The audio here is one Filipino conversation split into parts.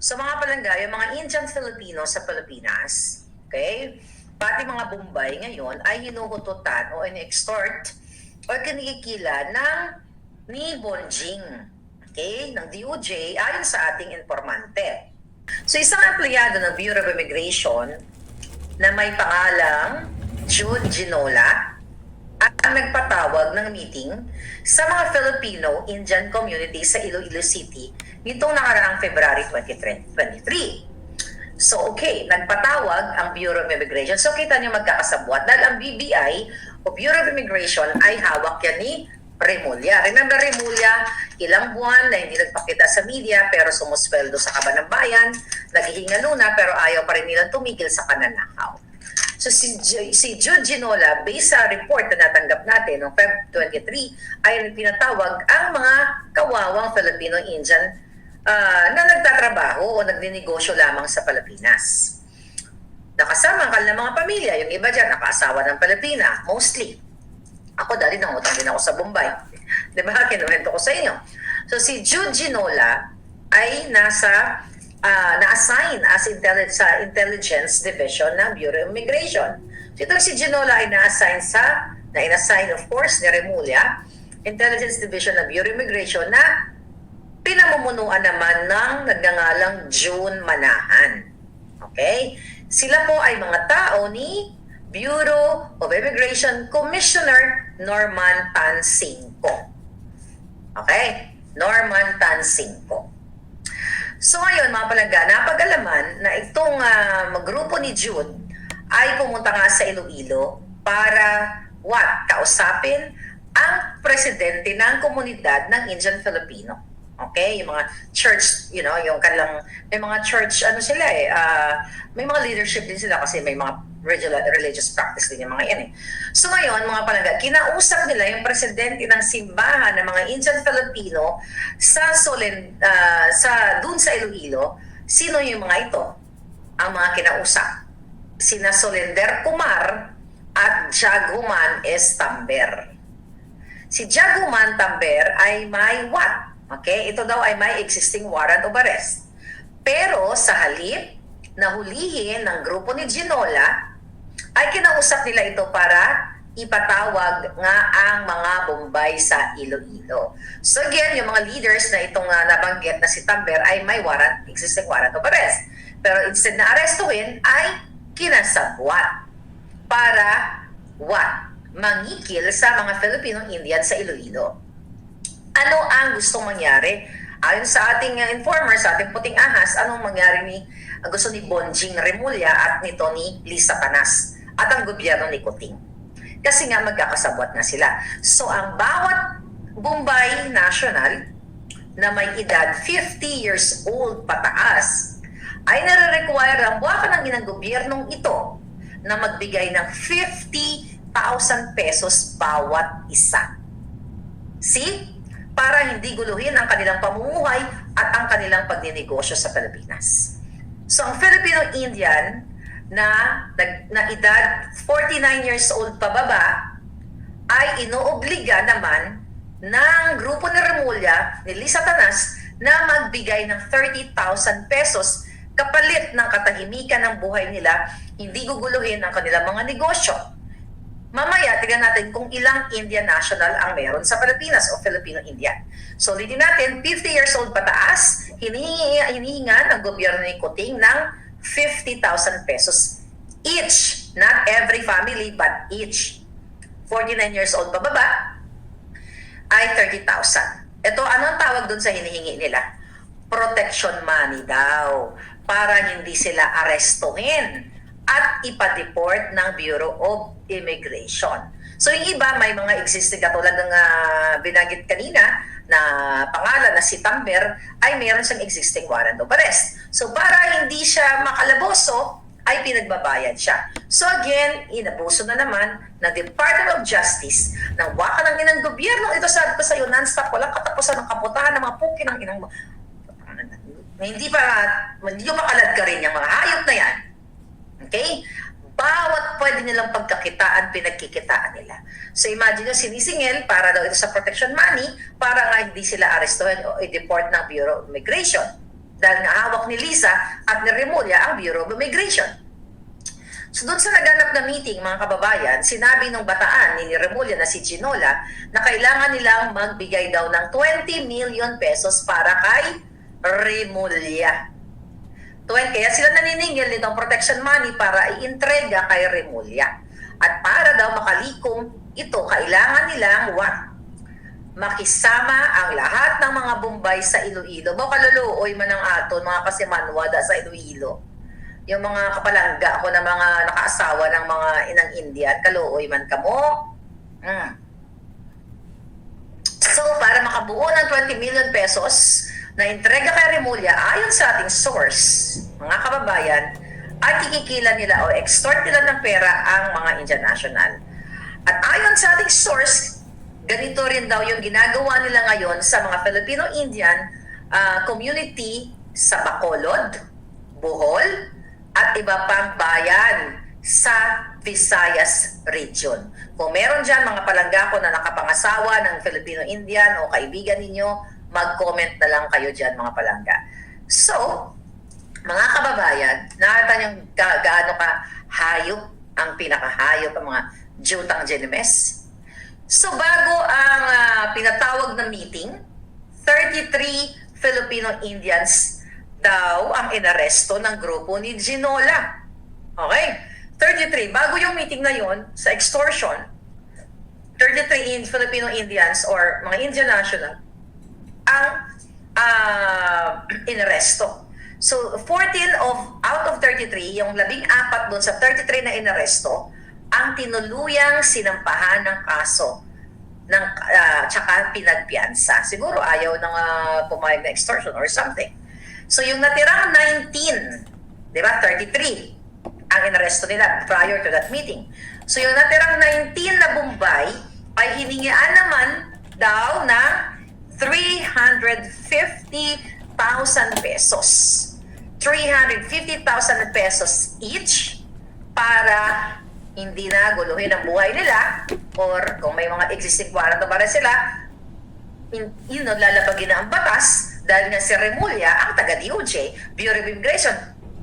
So mga palangga, yung mga Indian Filipino sa Pilipinas, okay, pati mga Bombay ngayon ay hinuhututan o in-extort o kinikikila ng ni Bonjing, okay, ng DOJ ayon sa ating informante. So isang empleyado ng Bureau of Immigration na may pangalang Jude Ginola at nagpatawag ng meeting sa mga Filipino-Indian community sa Iloilo City nitong nakaraang February 2023. So okay, nagpatawag ang Bureau of Immigration. So kita niyo magkakasabwat dahil ang BBI o Bureau of Immigration ay hawak yan ni Remulla. Remember Remulla, ilang buwan na hindi nagpakita sa media pero sumusweldo sa kaban ng bayan, naghihingalo na pero ayaw pa rin nilang tumigil sa pananakaw. So si, si Jude Ginola, based sa report na natanggap natin noong Feb 23, ay pinatawag ang mga kawawang Filipino-Indian ah, na nagtatrabaho o nagninegosyo lamang sa Pilipinas. Nakasama ang kanilang mga pamilya. Yung iba dyan, nakaasawa ng Pilipina, mostly. Ako dati nangutang din ako sa Bombay. Di ba? Kinuwento ko sa inyo. So si Jude Ginola ay nasa ah, na-assign as intelli- sa Intelligence Division ng Bureau of Immigration. So itong si Ginola ay na-assign sa, na in-assign of course ni Remulla, Intelligence Division ng Bureau of Immigration na pinamumunuan naman ng nagngangalang June Manahan. Okay? Sila po ay mga tao ni Bureau of Immigration Commissioner Norman Tansingco. Okay? Norman Tansingco. So ngayon mga palangga, napag-alaman na itong ah, grupo ni Jude ay pumunta nga sa Iloilo para what? Kausapin ang presidente ng komunidad ng Indian Filipino. Okay? Yung mga church, you know, yung kanilang, may mga church, ano sila eh, ah, may mga leadership din sila kasi may mga religious, practice din yung mga yan eh. So ngayon, mga palangga, kinausap nila yung presidente ng simbahan ng mga Indian Filipino sa Solen, ah, sa dun sa Iloilo. Sino yung mga ito? Ang mga kinausap. Sina Solender Kumar at Jaguman Estamber. Si Jaguman Tamber ay may what? Okay, ito daw ay may existing warrant of arrest. Pero sa halip na hulihin ng grupo ni Ginola, ay kinausap nila ito para ipatawag nga ang mga Bombay sa Iloilo. So again, yung mga leaders na itong uh, nabanggit na si Tamber ay may warrant, existing warrant of arrest. Pero instead na arestuhin ay kinasabwat para what? Mangikil sa mga Filipino-Indian sa Iloilo ano ang gustong mangyari? Ayon sa ating uh, informer, sa ating puting ahas, anong mangyari ni ang gusto ni Bonjing Remulla at nito ni Lisa Panas at ang gobyerno ni Kuting. Kasi nga magkakasabwat na sila. So ang bawat Bombay National na may edad 50 years old pataas ay nare-require ang buwakan ng inang gobyernong ito na magbigay ng 50,000 pesos bawat isa. See? para hindi guluhin ang kanilang pamumuhay at ang kanilang pagninegosyo sa Pilipinas. So ang Filipino-Indian na, na, edad 49 years old pababa ay inoobliga naman ng grupo ni Remulla, ni Lisa Tanas, na magbigay ng 30,000 pesos kapalit ng katahimikan ng buhay nila, hindi guguluhin ang kanilang mga negosyo. Mamaya, tignan natin kung ilang Indian national ang meron sa Pilipinas o Filipino-Indian. So, ulitin natin, 50 years old pataas, hinihingi, hinihinga ng gobyerno ni Kuting ng 50,000 pesos each. Not every family, but each. 49 years old pababa ay 30,000. Ito, ano ang tawag dun sa hinihingi nila? Protection money daw para hindi sila arestuhin at ipa-deport ng Bureau of Immigration. So yung iba may mga existing katulad ng uh, binanggit kanina na pangalan na si Tamber ay meron siyang existing warrant of arrest. So para hindi siya makalaboso, ay pinagbabayad siya. So again, inabuso na naman ng Department of Justice ng waka ng inang gobyerno. Ito sabi ko sa iyo, non-stop, walang katapusan ng kaputahan ng mga puki ng inang na hindi pa, hindi makalad ka rin yung mga hayop na yan. Okay? Bawat pwede nilang pagkakitaan, pinagkikitaan nila. So imagine nyo, sinisingil para daw ito sa protection money para nga hindi sila arestuhin o i-deport ng Bureau of Immigration. dahil nga hawak ni Lisa at ni Remulla ang Bureau of Immigration. So doon sa naganap na meeting, mga kababayan, sinabi ng bataan ni Remulla na si Ginola na kailangan nilang magbigay daw ng 20 million pesos para kay Remulla. 20, kaya sila naniningil nitong protection money para iintrega kay Remulla. At para daw makalikom ito, kailangan nilang what? makisama ang lahat ng mga Bombay sa Iloilo. Bo kaluluoy man ang aton, mga kasimanwada sa Iloilo. Yung mga kapalangga ko na mga nakaasawa ng mga inang India, kaluoy man kamo. Hmm. So, para makabuo ng 20 million pesos na entrega kay Remulla, ayon sa ating source, mga kababayan, ay kikikila nila o extort nila ng pera ang mga Indian National. At ayon sa ating source, ganito rin daw yung ginagawa nila ngayon sa mga Filipino-Indian ah, community sa Bacolod, Bohol, at iba pang bayan sa Visayas region. Kung meron dyan mga palanggako na nakapangasawa ng Filipino-Indian o kaibigan ninyo, mag-comment na lang kayo dyan mga palangga. So, mga kababayan, nakita niyo ga- gaano ka hayop ang pinakahayop ang mga Jutang Genemes. So bago ang ah, pinatawag na meeting, 33 Filipino Indians daw ang inaresto ng grupo ni Ginola. Okay? 33. Bago yung meeting na yon sa extortion, 33 in Filipino Indians or mga Indian national ang ah, inaresto. So, 14 of out of 33, yung labing apat doon sa 33 na inaresto, ang tinuluyang sinampahan ng kaso ng ah, tsaka pinagpiansa. Siguro ayaw nang uh, pumayag na extortion or something. So, yung natirang 19, di ba, 33, ang inaresto nila prior to that meeting. So, yung natirang 19 na Bombay ay hiningian naman daw ng 350,000 pesos. 350,000 pesos each para hindi na guluhin ang buhay nila or kung may mga existing warrant para sila, in, yun lalabagin na ang batas dahil nga si Remulla, ang taga-DOJ, Bureau of Immigration,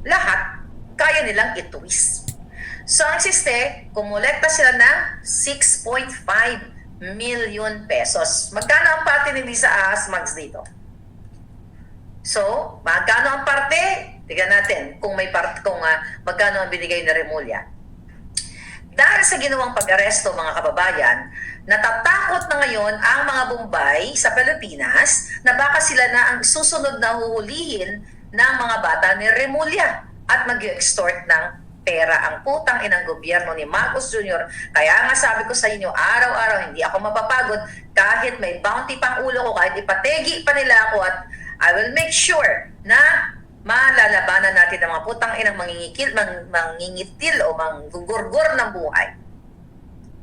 lahat kaya nilang itwist. So ang siste, kumulekta sila ng 6.5 million pesos. Magkano ang parte ni Lisa Asmags dito? So, magkano ang parte? Tignan natin kung may part kung ah, magkano ang binigay ni Remulla. Dahil sa ginawang pag-aresto mga kababayan, natatakot na ngayon ang mga Bombay sa Pilipinas na baka sila na ang susunod na huhulihin ng mga bata ni Remulla at mag-extort ng pera ang putang inang gobyerno ni Marcos Jr. Kaya nga sabi ko sa inyo, araw-araw hindi ako mapapagod kahit may bounty pang ulo ko, kahit ipategi pa nila ako at I will make sure na malalabanan natin ang mga putang inang mangingikil, mang, mangingitil o manggugurgur ng buhay.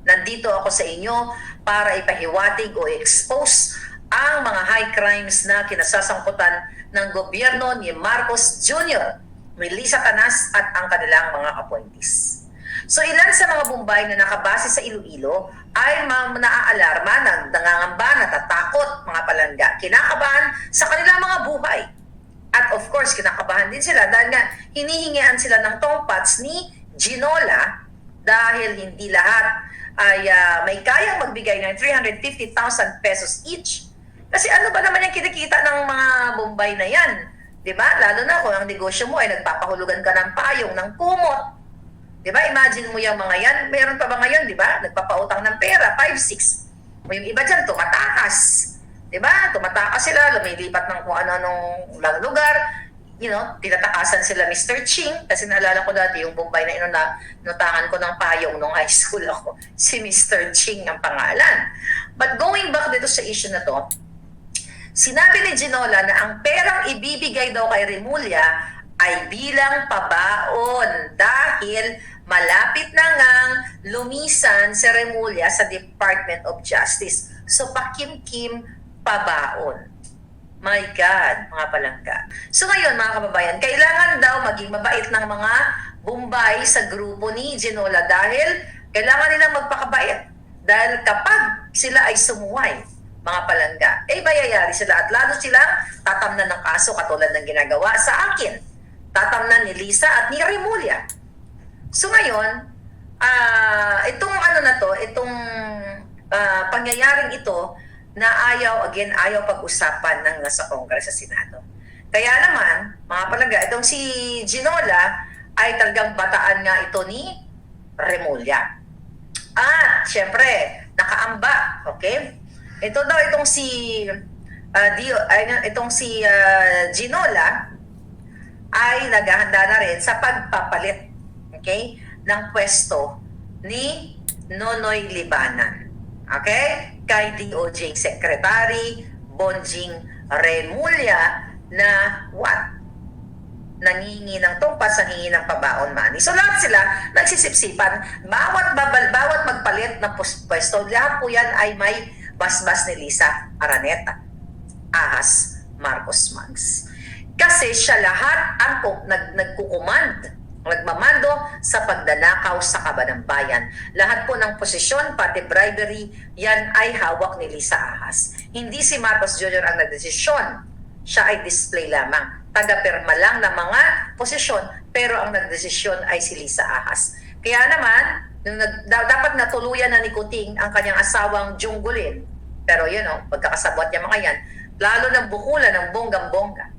Nandito ako sa inyo para ipahiwatig o expose ang mga high crimes na kinasasangkutan ng gobyerno ni Marcos Jr., Melissa Canas at ang kanilang mga appointees. So ilan sa mga Bombay na nakabase sa Iloilo ay ma- naaalarma, nang nangangamba, natatakot, mga palangga, kinakabahan sa kanilang mga buhay. At of course, kinakabahan din sila dahil nga hinihingian sila ng tongpats ni Ginola dahil hindi lahat ay ah, may kayang magbigay ng 350,000 pesos each. Kasi ano ba naman yung kinikita ng mga Bombay na yan? 'Di ba? Lalo na kung ang negosyo mo ay nagpapahulugan ka ng payong, ng kumot. 'Di ba? Imagine mo yung mga yan, meron pa ba ngayon, 'di ba? Nagpapautang ng pera, 5 6. O yung iba diyan tumatakas. 'Di ba? Tumatakas sila, lumilipat ng kung ano-anong lugar. You know, tinatakasan sila Mr. Ching kasi naalala ko dati yung Bombay na inuna, inutangan ko ng payong nung high school ako. Si Mr. Ching ang pangalan. But going back dito sa issue na to, Sinabi ni Ginola na ang perang ibibigay daw kay Remulla ay bilang pabaon dahil malapit na ngang lumisan si Remulla sa Department of Justice. So pakim-kim pabaon. My God, mga palangga. So ngayon mga kababayan, kailangan daw maging mabait ng mga Bombay sa grupo ni Ginola dahil kailangan nilang magpakabait. Dahil kapag sila ay sumuway mga palangga, eh bayayari sila at lalo silang tatamnan ng kaso katulad ng ginagawa sa akin. Tatamnan ni Lisa at ni Remulla. So ngayon, ah itong ano na to, itong ah, pangyayaring ito na ayaw, again, ayaw pag-usapan ng nasa Congress sa Senado. Kaya naman, mga palangga, itong si Ginola ay talagang bataan nga ito ni Remulla. At, syempre, nakaamba, okay? Ito daw, itong si, ah, Dio, ay, itong si ah, Ginola ay naghahanda na rin sa pagpapalit, okay, ng pwesto ni Nonoy Libanan. Okay? Kay DOJ Secretary Bonjing Remulla na what? nangingi ng tumpas, nangingi ng pabaon money. So lahat sila nagsisipsipan. Bawat babal, bawat magpalit ng pwesto, lahat po yan ay may basbas ni Lisa Araneta. Ahas Marcos Mags. Kasi siya lahat ang nag, nagkukumand, nagmamando sa pagdanakaw sa kaban ng bayan. Lahat po ng posisyon, pati bribery, yan ay hawak ni Lisa Ahas. Hindi si Marcos Jr. ang nagdesisyon. Siya ay display lamang. Taga-perma lang ng mga posisyon, pero ang nagdesisyon ay si Lisa Ahas. Kaya naman, da- dapat natuluyan na ni Kuting ang kanyang asawang Junggulin. Pero yun o, pagkakasabot niya mga yan, lalo ng bukulan ng bonggang-bongga.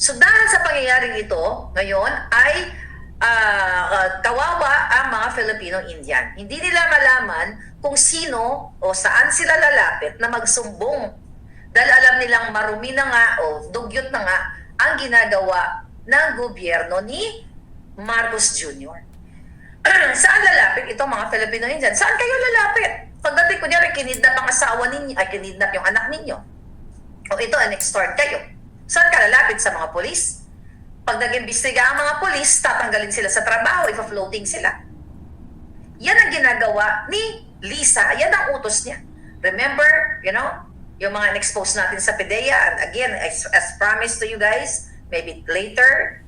So dahil sa pangyayaring ito, ngayon ay ah, ah, kawawa ang mga Filipino-Indian. Hindi nila malaman kung sino o saan sila lalapit na magsumbong. Dahil alam nilang marumi na nga o dugyot na nga ang ginagawa ng gobyerno ni Marcos Jr. saan lalapit itong mga Filipino-Indian? Saan kayo lalapit? Pagdating ko niya kinidnap ang asawa ninyo, ay kinidnap yung anak ninyo. O ito, an-extort kayo. Saan ka lalapit sa mga polis? Pag nag-imbestiga ang mga polis, tatanggalin sila sa trabaho, ipa-floating sila. Yan ang ginagawa ni Lisa. Yan ang utos niya. Remember, you know, yung mga in-expose natin sa PDEA, and again, as, as promised to you guys, maybe later,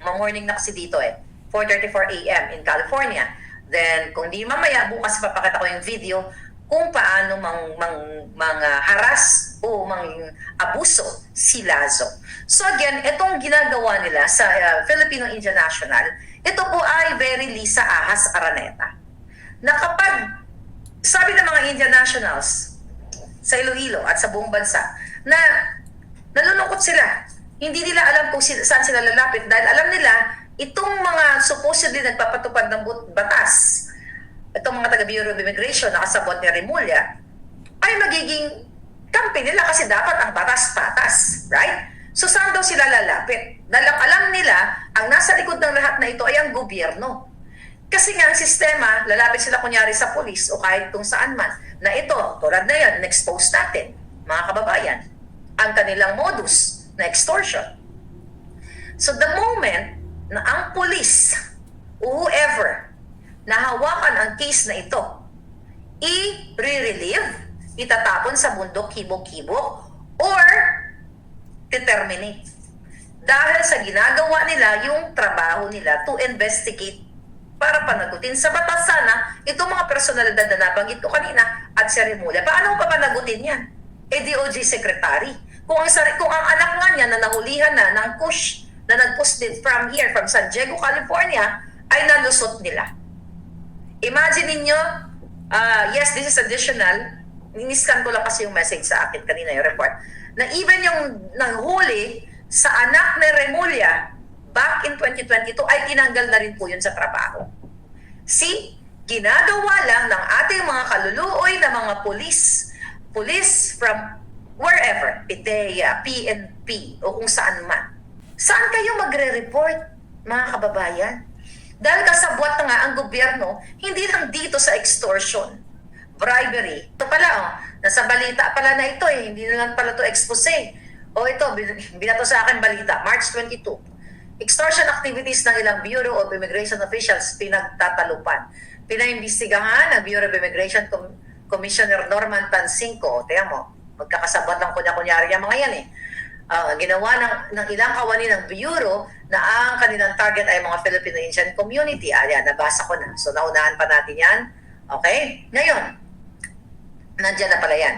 ma-morning na kasi dito eh, 4.34 a.m. in California. Then, kung di mamaya, bukas papakita ko yung video kung paano mang, mang, mga haras o mang abuso si Lazo. So again, itong ginagawa nila sa uh, Filipino Indian National, ito po ay very Lisa Ahas Araneta. Na kapag, sabi ng mga Indian Nationals sa Iloilo at sa buong bansa, na nalulungkot sila. Hindi nila alam kung saan sila lalapit dahil alam nila itong mga supposedly nagpapatupad ng batas, itong mga taga Bureau of Immigration na kasabot ni Remulla, ay magiging kampi nila kasi dapat ang batas-batas, right? So saan daw sila lalapit? Dahil ang alam nila, ang nasa likod ng lahat na ito ay ang gobyerno. Kasi nga ang sistema, lalapit sila kunyari sa polis o kahit kung saan man, na ito, tulad na yan, na-expose natin, mga kababayan, ang kanilang modus na extortion. So the moment na ang polis o whoever na hawakan ang case na ito, i-re-relieve, itatapon sa bundok kibok-kibok, or determinate. Dahil sa ginagawa nila yung trabaho nila to investigate para panagutin sa batas sana itong mga personalidad na nabanggit ko kanina at si Remulla. Paano ko pa panagutin yan? Eh DOJ Secretary. Kung ang, kung ang anak nga niya na nahulihan na ng kush na nag-push din from here, from San Diego, California, ay nalusot nila. Imagine ninyo, ah, yes, this is additional. Niniscan ko lang kasi yung message sa akin kanina yung report. Na even yung nanghuli sa anak ni Remulla back in 2022 ay tinanggal na rin po yun sa trabaho. See, ginagawa lang ng ating mga kaluluoy na mga pulis, pulis from wherever, PIDEA, PNP, o kung saan man. Saan kayo magre-report, mga kababayan? Dahil kasabwat nga ang gobyerno, hindi lang dito sa extortion, bribery. Ito pala, oh, nasa balita pala na ito eh, hindi na lang pala to expose. O ito, bin- binato sa akin balita, March 22. Extortion activities ng ilang Bureau of Immigration officials pinagtatalupan. Pinaimbestigahan ng Bureau of Immigration Com- Commissioner Norman Tansinko. Tiyan mo, magkakasabot lang kunya-kunyari yung mga yan eh. Ah, ginawa ng, ng ilang kawani ng Bureau na ang kanilang target ay mga Filipino Indian community. Ayan, nabasa ko na. So, naunahan pa natin yan. Okay? Ngayon, nandiyan na pala yan.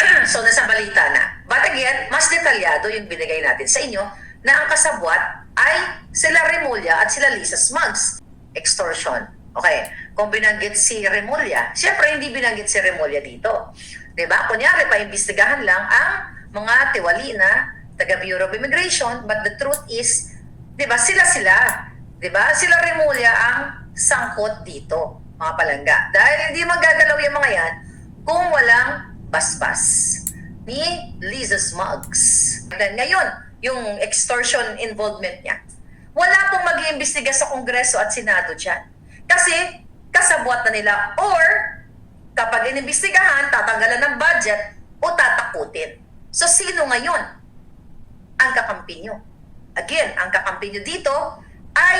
so, nasa balita na. But again, mas detalyado yung binigay natin sa inyo na ang kasabwat ay sila Remulla at sila Lisa Smugs. Extortion. Okay. Kung binanggit si Remulla, syempre hindi binanggit si Remulla dito. 'Di ba? Kunyari, paimbestigahan lang ang mga tiwali na taga Bureau of Immigration, but the truth is, 'di ba, sila sila. 'Di ba? Sila Remulla ang sangkot dito, mga palangga. Dahil hindi magagalaw yung mga yan kung walang basbas ni Liza Smugs. Ngayon, yung extortion involvement niya. Wala pong mag-iimbestiga sa Kongreso at Senado dyan. Kasi kasabwat na nila or kapag inimbestigahan, tatanggalan ng budget o tatakutin. So sino ngayon ang kakampi nyo? Again, ang kakampi nyo dito ay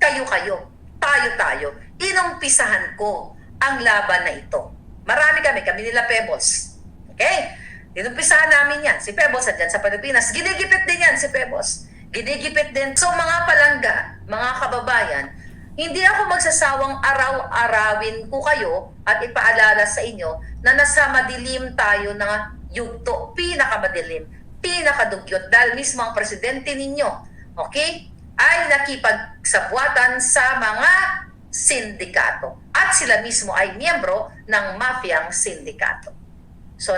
kayo-kayo, tayo-tayo. Inumpisahan ko ang laban na ito. Marami kami, kami nila Pebbles. Okay? Inumpisahan namin yan. Si Pebbles andyan sa Pilipinas. Ginigipit din yan si Pebbles. Ginigipit din. So mga palangga, mga kababayan, hindi ako magsasawang araw-arawin ko kayo at ipaalala sa inyo na nasa madilim tayo na yugto, pinakamadilim, pinakadugyot dahil mismo ang presidente ninyo, okay, ay nakipagsabwatan sa mga sindikato at sila mismo ay miyembro ng mafiyang sindikato. So,